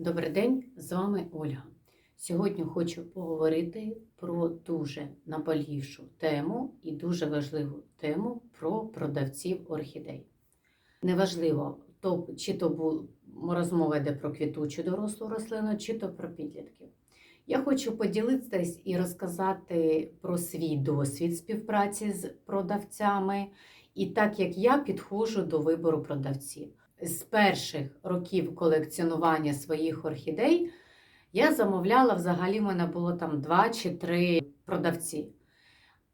Добрий день, з вами Ольга. Сьогодні хочу поговорити про дуже наболівшу тему і дуже важливу тему про продавців орхідей. Неважливо, то, чи то розмова йде про квітучу дорослу рослину, чи то про підлітків. Я хочу поділитися і розказати про свій досвід співпраці з продавцями і так як я підходжу до вибору продавців з перших років колекціонування своїх орхідей я замовляла взагалі, в мене було там два чи три продавці.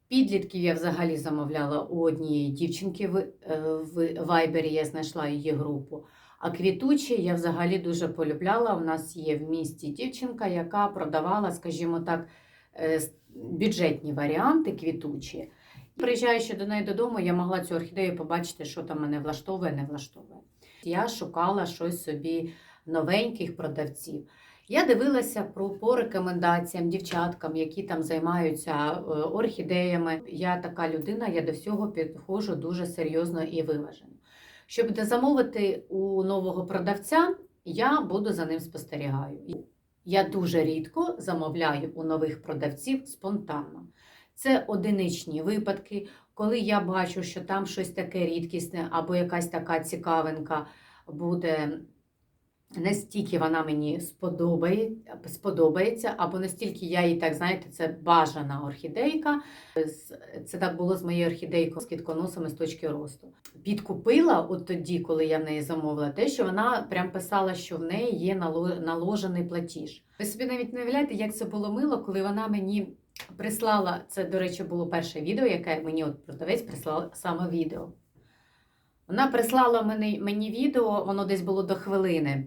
Підлітків я взагалі замовляла у однієї дівчинки в, е, Вайбері, я знайшла її групу. А квітучі я взагалі дуже полюбляла. У нас є в місті дівчинка, яка продавала, скажімо так, е, бюджетні варіанти квітучі. Приїжджаючи до неї додому, я могла цю орхідею побачити, що там мене влаштовує, не влаштовує. Я шукала щось собі новеньких продавців. Я дивилася про по рекомендаціям дівчаткам, які там займаються е, орхідеями. Я така людина, я до всього підходжу дуже серйозно і виважено. Щоб замовити у нового продавця, я буду за ним спостерігаю. Я дуже рідко замовляю у нових продавців спонтанно. Це одиничні випадки, коли я бачу, що там щось таке рідкісне або якась така цікавинка буде настільки вона мені сподобає, сподобається, або настільки я їй так, знаєте, це бажана орхідейка. Це так було з моєю орхідейкою з кітконосами з точки росту. Підкупила от тоді, коли я в неї замовила, те, що вона прям писала, що в неї є наложений платіж. Ви собі навіть не уявляєте, як це було мило, коли вона мені прислала. Це, до речі, було перше відео, яке мені от продавець прислав саме відео. Вона прислала мені, мені відео, воно десь було до хвилини.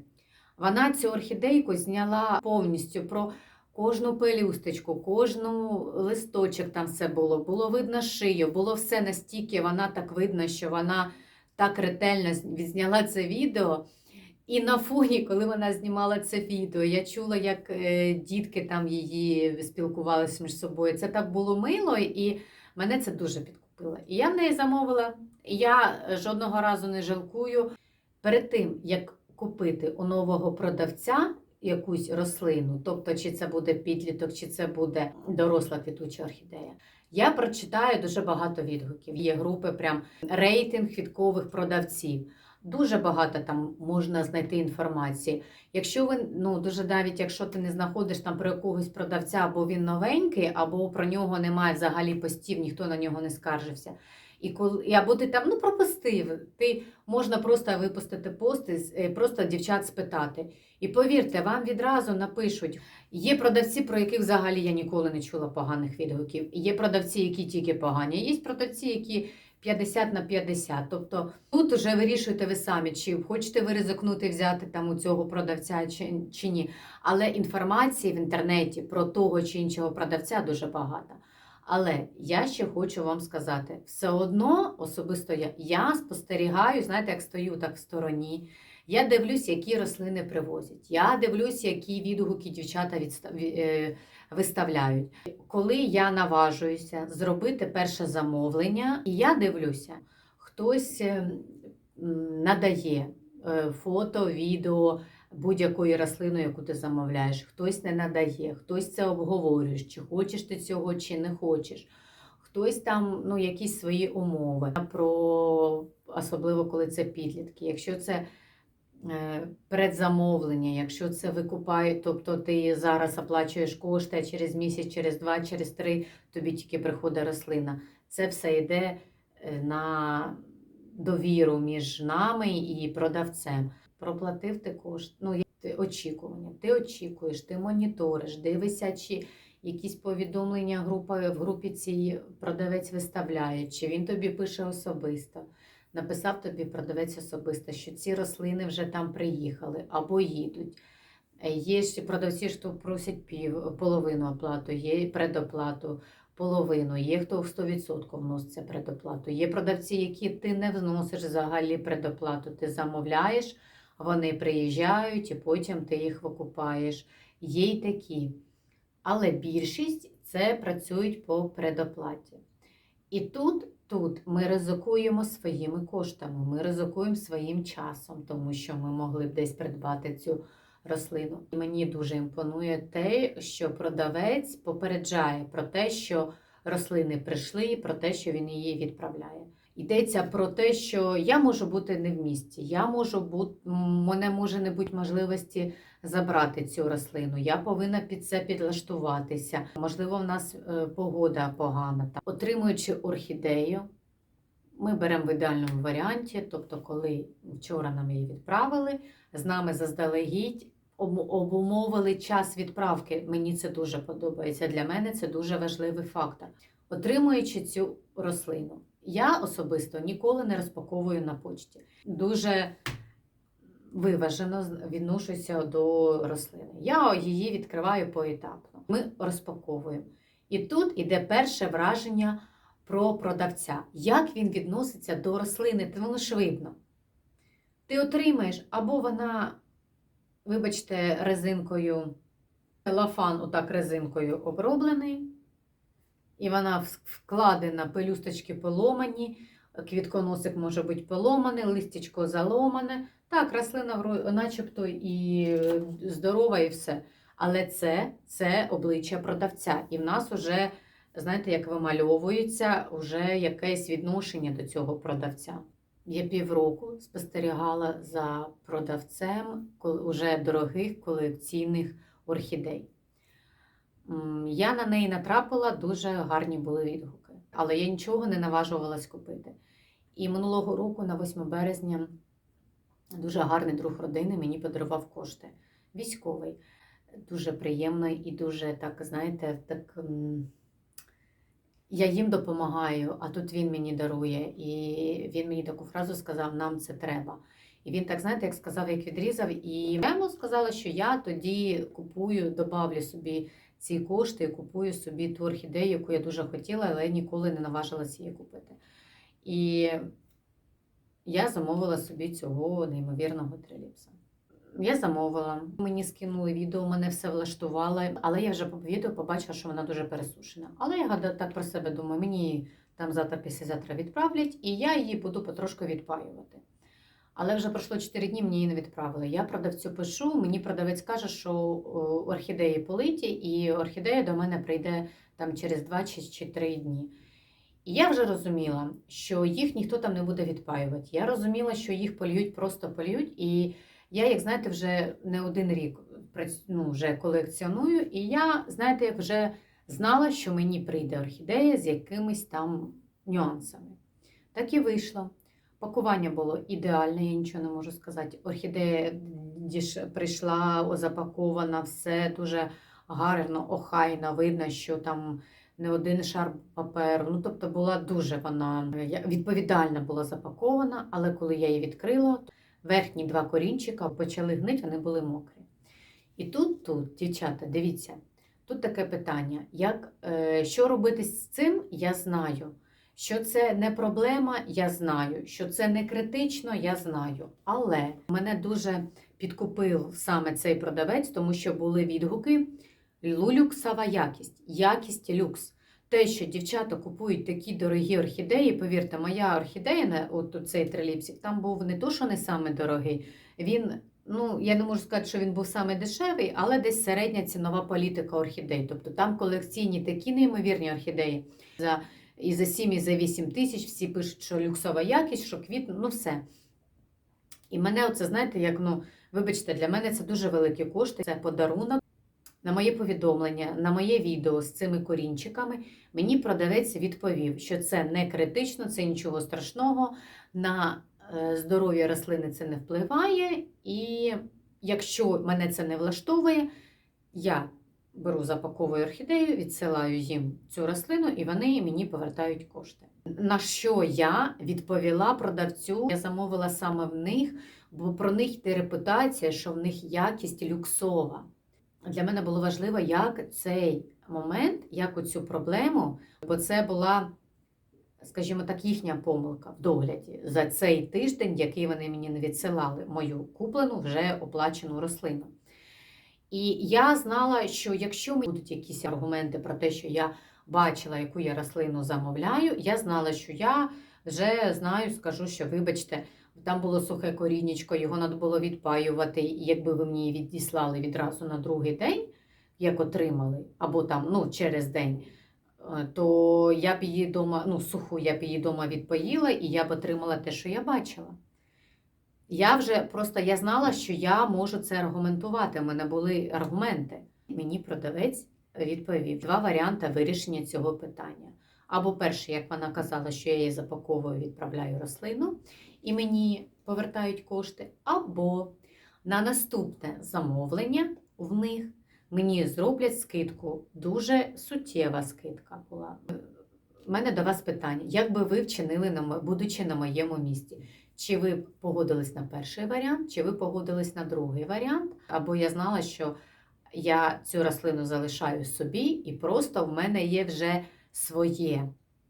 Вона цю орхідейку зняла повністю про кожну пелюсточку, кожну листочок там все було. Було видно шию, було все настільки, вона так видно, що вона так ретельно відзняла це відео. І на фоні, коли вона знімала це відео, я чула, як е, дітки там її спілкувалися між собою. Це так було мило, і мене це дуже підкупило. І я в неї замовила. Я жодного разу не жалкую. Перед тим, як купити у нового продавця якусь рослину, тобто чи це буде підліток, чи це буде доросла квітуча орхідея, я прочитаю дуже багато відгуків. Є групи, прям рейтинг квіткових продавців. Дуже багато там можна знайти інформації. Якщо ви ну дуже навіть якщо ти не знаходиш там про якогось продавця, або він новенький, або про нього немає взагалі постів, ніхто на нього не скаржився. І коли або ти там ну пропустив, ти можна просто випустити пост і е, просто дівчат спитати. І повірте, вам відразу напишуть. Є продавці, про яких взагалі я ніколи не чула поганих відгуків. Є продавці, які тільки погані. Є продавці, які 50 на 50. Тобто тут вже вирішуєте ви самі, чи хочете ви ризикнути взяти там у цього продавця чи, чи ні. Але інформації в інтернеті про того чи іншого продавця дуже багато. Але я ще хочу вам сказати: все одно особисто я, я спостерігаю, знаєте, як стою так в стороні. Я дивлюсь, які рослини привозять. Я дивлюсь, які відгуки дівчата відста- ві- е, виставляють. Коли я наважуюся зробити перше замовлення, і я дивлюся, хтось е, надає е, фото, відео будь-якої рослини, яку ти замовляєш. Хтось не надає, хтось це обговорює, чи хочеш ти цього, чи не хочеш. Хтось там ну, якісь свої умови, про особливо коли це підлітки. Якщо це предзамовлення, якщо це викупає, тобто ти зараз оплачуєш кошти, а через місяць, через два, через три тобі тільки приходить рослина. Це все йде е, на довіру між нами і продавцем. Проплатив ти кошт. Ну, ти очікування. Ти очікуєш, ти моніториш, дивишся, чи якісь повідомлення група, в групі цій продавець виставляє, чи він тобі пише особисто. Написав тобі продавець особисто, що ці рослини вже там приїхали або їдуть. Є ще продавці, що просять пів, половину оплату, є предоплату, половину, є хто в 100% вноситься предоплату. Є продавці, які ти не вносиш взагалі предоплату. Ти замовляєш, вони приїжджають і потім ти їх викупаєш. Є й такі. Але більшість це працюють по предоплаті. І тут, тут ми ризикуємо своїми коштами, ми ризикуємо своїм часом, тому що ми могли б десь придбати цю рослину. І мені дуже імпонує те, що продавець попереджає про те, що рослини прийшли, і про те, що він її відправляє. Йдеться про те, що я можу бути не в місті, я можу бути, мене може не бути можливості забрати цю рослину. Я повинна під це підлаштуватися. Можливо, в нас е, погода погана. Отримуючи орхідею, ми беремо в ідеальному варіанті, тобто, коли вчора нам її відправили, з нами заздалегідь обумовили час відправки. Мені це дуже подобається. Для мене це дуже важливий фактор. Отримуючи цю рослину, я особисто ніколи не розпаковую на почті. Дуже виважено відношуся до рослини. Я її відкриваю поетапно. Ми розпаковуємо. І тут іде перше враження про продавця. Як він відноситься до рослини, Та воно. Ти отримаєш, або вона, вибачте, резинкою, лафан отак резинкою оброблений, і вона вкладена, пелюсточки поломані, квітконосик може бути поломаний, листячко заломане. Так, рослина начебто і здорова, і все. Але це, це обличчя продавця. І в нас вже, знаєте, як вимальовується вже якесь відношення до цього продавця. Я півроку спостерігала за продавцем уже дорогих колекційних орхідей. Я на неї натрапила, дуже гарні були відгуки, але я нічого не наважувалась купити. І минулого року, на 8 березня, дуже гарний друг родини мені подарував кошти. Військовий, дуже приємний і дуже так, знаєте, так. Я їм допомагаю, а тут він мені дарує. І він мені таку фразу сказав: нам це треба. І він так, знаєте, як сказав, як відрізав. І я йому сказала, що я тоді купую, добавлю собі ці кошти і купую собі ту орхідею, яку я дуже хотіла, але ніколи не наважилася її купити. І я замовила собі цього неймовірного триліпса. Я замовила, мені скинули відео, мене все влаштувало, але я вже по відео побачила, що вона дуже пересушена. Але я так про себе думаю, мені там завтра післязавтра відправлять, і я її буду потрошку відпаювати. Але вже пройшло 4 дні, мені її не відправили. Я продавцю пишу, мені продавець каже, що орхідеї политі, і орхідея до мене прийде там через 2 чи, чи 3 дні. І я вже розуміла, що їх ніхто там не буде відпаювати. Я розуміла, що їх польють, просто польють. І я, як знаєте, вже не один рік ну, вже колекціоную, і я, знаєте, як вже знала, що мені прийде орхідея з якимись там нюансами. Так і вийшло. Пакування було ідеальне, я нічого не можу сказати. Орхідея прийшла запакована, все дуже гарно, охайно. Видно, що там не один шар паперу. Ну, тобто була дуже вона відповідально була запакована, але коли я її відкрила, верхні два корінчика почали гнити, вони були мокрі. І тут, тут, дівчата, дивіться, тут таке питання: як, е, що робити з цим, я знаю. Що це не проблема, я знаю. Що це не критично, я знаю. Але мене дуже підкупив саме цей продавець, тому що були відгуки люксова якість, якість люкс. Те, що дівчата купують такі дорогі орхідеї, повірте, моя орхідея, от цей триліпсик, там був не то, що не саме дорогий. Він, ну я не можу сказати, що він був саме дешевий, але десь середня цінова політика орхідей. Тобто там колекційні такі неймовірні орхідеї за і за 7, і за 8 тисяч. Всі пишуть, що люксова якість, що квіт, ну все. І мене, оце, знаєте, як ну, вибачте, для мене це дуже великі кошти. Це подарунок. На моє повідомлення, на моє відео з цими корінчиками, мені продавець відповів, що це не критично, це нічого страшного, на е, здоров'я рослини це не впливає. І якщо мене це не влаштовує, я беру запаковую орхідею, відсилаю їм цю рослину, і вони мені повертають кошти. На що я відповіла продавцю, я замовила саме в них, бо про них йде репутація, що в них якість люксова. Для мене було важливо, як цей момент, як оцю проблему, бо це була, скажімо так, їхня помилка в догляді за цей тиждень, який вони мені не відсилали, мою куплену вже оплачену рослину. І я знала, що якщо будуть якісь аргументи про те, що я бачила, яку я рослину замовляю, я знала, що я вже знаю, скажу, що вибачте, Там було сухе корінечко, його треба було відпаювати. І якби ви мені відіслали відразу на другий день, як отримали, або там ну, через день, е, то я б її дома, ну, суху я б її дома відпоїла, і я б отримала те, що я бачила. Я вже просто я знала, що я можу це аргументувати. У мене були аргументи. Мені продавець відповів два варіанти вирішення цього питання. Або перше, як вона казала, що я її запаковую, відправляю рослину, і мені повертають кошти, або на наступне замовлення в них мені зроблять скидку. Дуже суттєва скидка була. У мене до вас питання: як би ви вчинили, на будучи на моєму місці? Чи ви погодились на перший варіант, чи ви погодились на другий варіант? Або я знала, що я цю рослину залишаю собі, і просто в мене є вже своє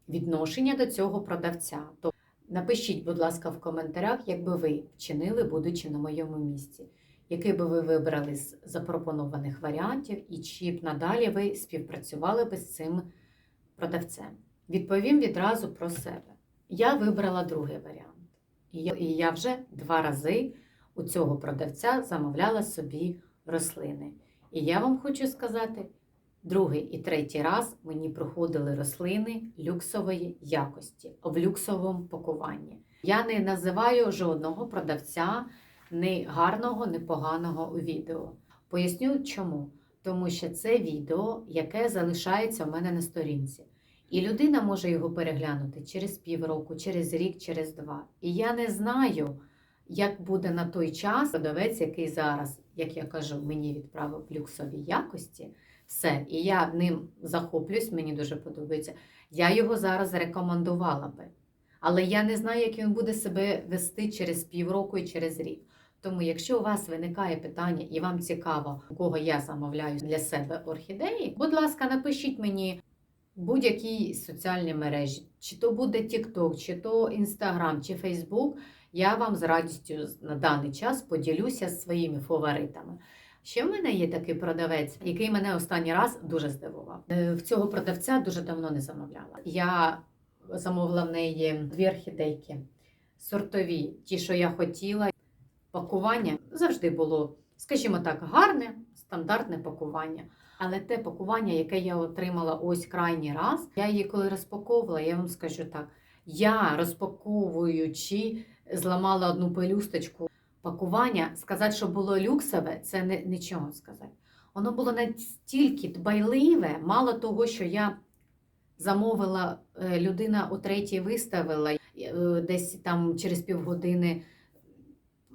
відношення до цього продавця. То напишіть, будь ласка, в коментарях, як би ви вчинили, будучи на моєму місці. Який би ви вибрали з запропонованих варіантів, і чи б надалі ви співпрацювали би з цим продавцем? Відповім відразу про себе. Я вибрала другий варіант. І я, вже два рази у цього продавця замовляла собі рослини. І я вам хочу сказати, другий і третій раз мені проходили рослини люксової якості в люксовому пакуванні. Я не називаю жодного продавця ні гарного, ні поганого у відео. Поясню чому. Тому що це відео, яке залишається у мене на сторінці. І людина може його переглянути через півроку, через рік, через два. І я не знаю, як буде на той час продавець, який зараз, як я кажу, мені відправив люксові якості. Все, і я ним захоплююсь, мені дуже подобається. Я його зараз рекомендувала би. Але я не знаю, як він буде себе вести через півроку і через рік. Тому, якщо у вас виникає питання і вам цікаво, у кого я замовляю для себе орхідеї, будь ласка, напишіть мені будь-якій соціальній мережі, чи то буде TikTok, чи то Instagram, чи Facebook, я вам з радістю на даний час поділюся своїми фаворитами. Ще в мене є такий продавець, який мене останній раз дуже здивував. Е, В цього продавця дуже давно не замовляла. Я замовила в неї дві орхідейки сортові, ті, що я хотіла. Пакування завжди було, скажімо так, гарне, стандартне пакування. Але те пакування, яке я отримала ось крайній раз, я її коли розпаковувала, я вам скажу так: я розпаковуючи, зламала одну пелюсточку пакування. Сказати, що було люксове, це не, нічого сказати. Воно було настільки дбайливе, мало того, що я замовила, е, людина у третій виставила, е, десь там через півгодини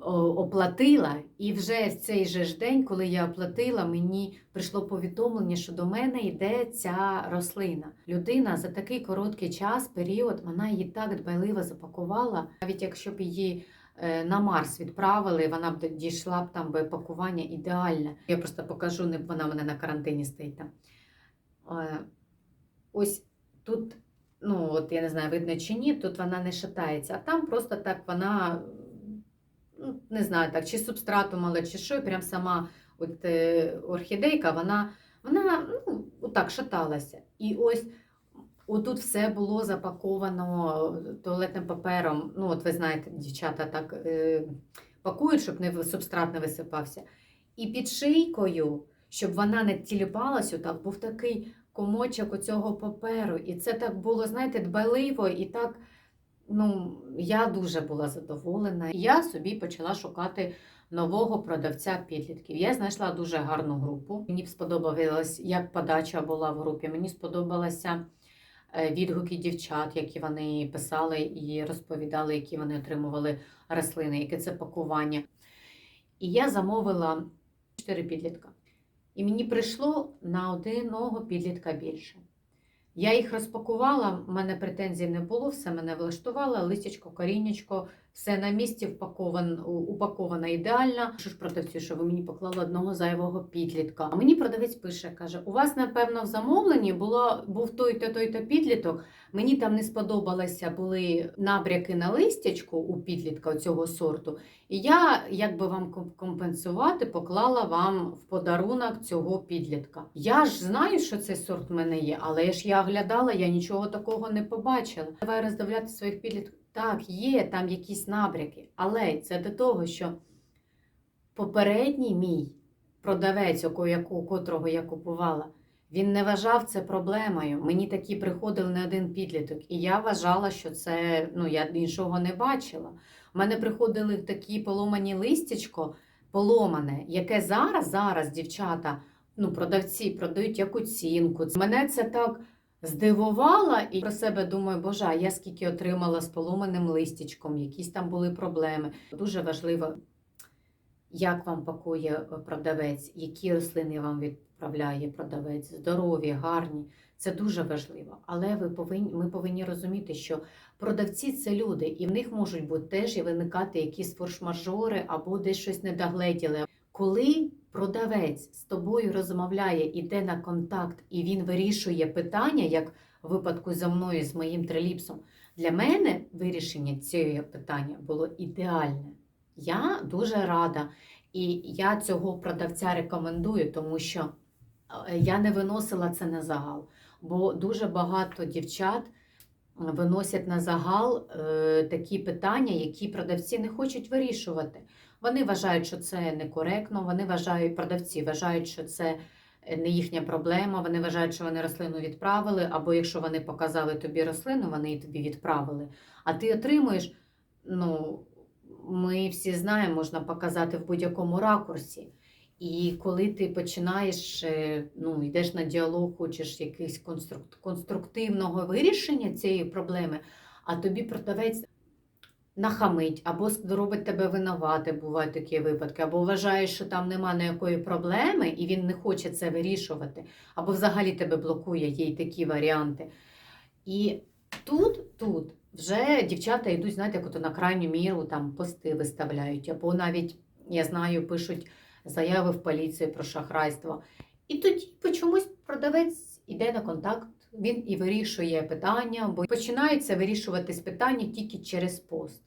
оплатила, і вже в цей же ж день, коли я оплатила, мені прийшло повідомлення, що до мене йде ця рослина. Людина за такий короткий час, період, вона її так дбайливо запакувала, навіть якщо б її е, на Марс відправили, вона б дійшла б там би пакування ідеальне. Я просто покажу, не вона мене на карантині стоїть там. Е, Ось тут, ну от я не знаю, видно чи ні, тут вона не шатається, а там просто так вона ну, не знаю, так, чи субстрату мала, чи що, і прям сама от, е, орхідейка, вона, вона ну, отак шаталася. І ось отут все було запаковано туалетним папером. Ну, от ви знаєте, дівчата так е, пакують, щоб не, субстрат не висипався. І під шийкою, щоб вона не тіліпалась, отак, був такий комочок оцього паперу. І це так було, знаєте, дбайливо і так. Ну, я дуже була задоволена. Я собі почала шукати нового продавця підлітків. Я знайшла дуже гарну групу. Мені сподобалось, як подача була в групі. Мені сподобалося е, відгуки дівчат, які вони писали і розповідали, які вони отримували рослини, яке це пакування. І я замовила 4 підлітка. І мені прийшло на одного підлітка більше. Я їх розпакувала, в мене претензій не було, все мене влаштувало, листячко, корінечко, все на місці впаковано, упаковано ідеально. Що ж продавцю, що ви мені поклали одного зайвого підлітка. А мені продавець пише, каже: у вас, напевно, в замовленні було, був той-то, той-то підліток. Мені там не сподобалися були набряки на листячку у підлітка цього сорту. І я, як би вам компенсувати, поклала вам в подарунок цього підлітка. Я ж знаю, що цей сорт в мене є, але ж я оглядала, я нічого такого не побачила. Давай роздивляти своїх підлітків. Так, є там якісь набряки, але це до того, що попередній мій продавець, у котрого я купувала, він не вважав це проблемою. Мені такі приходили не один підліток, і я вважала, що це ну я іншого не бачила. У мене приходили такі поломані листячко, поломане, яке зараз, зараз дівчата, ну, продавці продають як оцінку. Мене це так здивувало, і про себе думаю, боже, я скільки отримала з поломаним листячком, якісь там були проблеми. Дуже важливо, як вам пакує е, продавець, які рослини вам відправляє продавець, здорові, гарні. Це дуже важливо. Але ви повинні, ми повинні розуміти, що продавці це люди, і в них можуть бути теж і виникати якісь форш-мажори або десь щось недогледіли. Коли продавець з тобою розмовляє, іде на контакт і він вирішує питання, як в випадку зі мною, з моїм триліпсом, для мене вирішення цього питання було ідеальне. Я дуже рада, і я цього продавця рекомендую, тому що е, я не виносила це на загал, бо дуже багато дівчат виносять на загал е, такі питання, які продавці не хочуть вирішувати. Вони вважають, що це некоректно, вони вважають, продавці вважають, що це е, не їхня проблема, вони вважають, що вони рослину відправили, або якщо вони показали тобі рослину, вони її тобі відправили. А ти отримуєш, ну, ми всі знаємо, можна показати в будь-якому ракурсі. І коли ти починаєш, е, ну, йдеш на діалог, хочеш конструк- конструктивного вирішення цієї проблеми, а тобі продавець нахамить або робить тебе винувати, бувають такі випадки, або вважає, що там нема ніякої проблеми, і він не хоче це вирішувати, або взагалі тебе блокує, є й такі варіанти. І тут, тут вже дівчата йдуть, знаєте, як на крайню міру там пости виставляють, або навіть, я знаю, пишуть заяви в поліцію про шахрайство. І тоді по чомусь продавець іде на контакт, він і вирішує питання, бо починаються вирішуватись питання тільки через пост.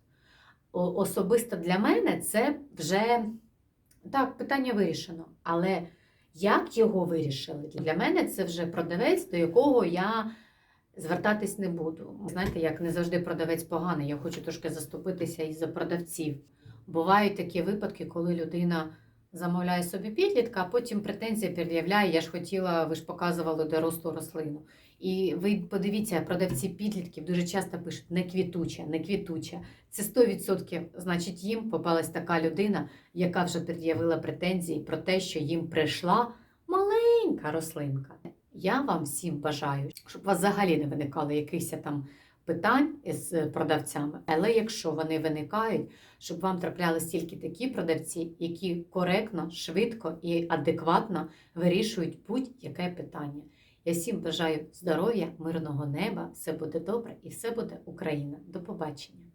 Особисто для мене це вже так, питання вирішено. Але як його вирішили? Для мене це вже продавець, до якого я звертатись не буду. Знаєте, як не завжди продавець поганий, я хочу трошки заступитися і за продавців. Бувають такі випадки, коли людина замовляє собі підлітка, а потім претензії пред'являє, я ж хотіла, ви ж показували дорослу рослину. І ви подивіться, продавці підлітків дуже часто пишуть не квітуча, не квітуча. Це 100% значить їм попалась така людина, яка вже пред'явила претензії про те, що їм прийшла маленька рослинка. Я вам всім бажаю, щоб у вас взагалі не виникало якихось там питань з продавцями. Але якщо вони виникають, щоб вам траплялись тільки такі продавці, які коректно, швидко і адекватно вирішують будь-яке питання. Я всім бажаю здоров'я, мирного неба, все буде добре і все буде Україна. До побачення!